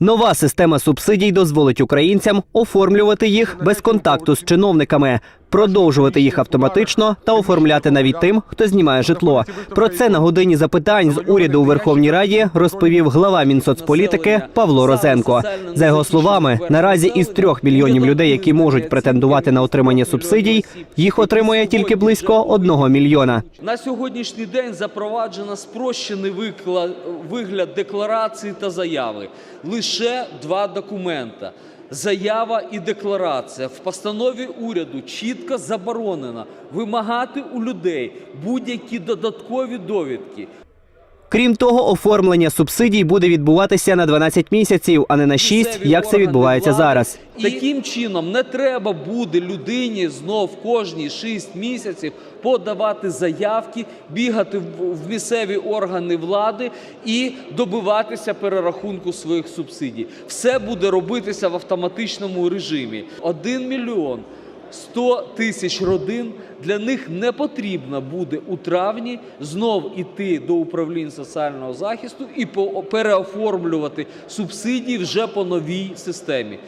Нова система субсидій дозволить українцям оформлювати їх без контакту з чиновниками, продовжувати їх автоматично та оформляти навіть тим, хто знімає житло. Про це на годині запитань з уряду у Верховній Раді розповів глава Мінсоцполітики Павло Розенко. За його словами, наразі із трьох мільйонів людей, які можуть претендувати на отримання субсидій, їх отримує тільки близько одного мільйона. На сьогоднішній день запроваджено спрощений вигляд декларації та заяви. Два документа. Заява і декларація в постанові уряду чітко заборонено вимагати у людей будь-які додаткові довідки. Крім того, оформлення субсидій буде відбуватися на 12 місяців, а не на 6, як це відбувається зараз. Таким чином не треба буде людині знов кожні 6 місяців подавати заявки, бігати в місцеві органи влади і добиватися перерахунку своїх субсидій. Все буде робитися в автоматичному режимі. 1 мільйон 100 тисяч родин для них не потрібно буде у травні знов іти до управління соціального захисту і переоформлювати субсидії вже по новій системі.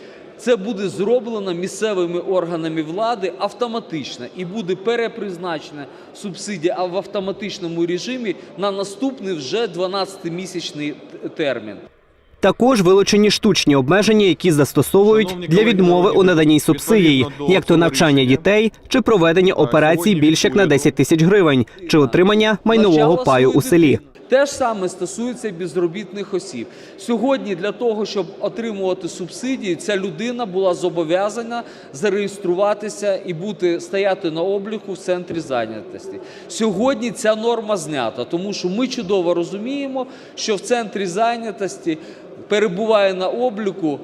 Це буде зроблено місцевими органами влади автоматично і буде перепризначена субсидія в автоматичному режимі на наступний вже 12-місячний термін. Також вилучені штучні обмеження, які застосовують для відмови у наданні субсидій, як то навчання дітей чи проведення операцій сьогодні більш як на уряду- 10 тисяч гривень, чи отримання майнового паю у селі. Те ж саме стосується і безробітних осіб. Сьогодні для того, щоб отримувати субсидії, ця людина була зобов'язана зареєструватися і бути стояти на обліку в центрі зайнятості. Сьогодні ця норма знята, тому що ми чудово розуміємо, що в центрі зайнятості перебуває на обліку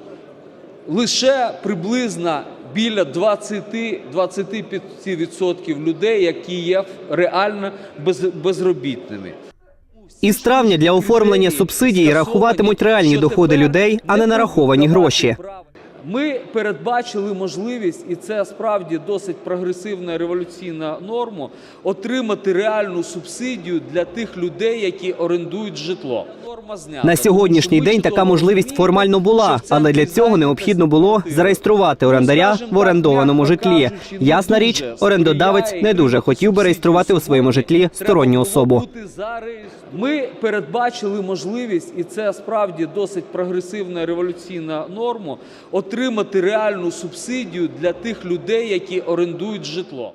лише приблизно біля 20-25% людей, які є реально без, безробітними. Із травня для оформлення субсидій рахуватимуть реальні доходи людей, а не нараховані гроші. Ми передбачили можливість, і це справді досить прогресивна революційна норма, отримати реальну субсидію для тих людей, які орендують житло. На сьогоднішній день така можливість формально була, але для цього необхідно було зареєструвати орендаря в орендованому житлі. Ясна річ, орендодавець не дуже хотів би реєструвати у своєму житлі сторонню особу. Ми передбачили можливість, і це справді досить прогресивна революційна норма, отримати реальну субсидію для тих людей, які орендують житло.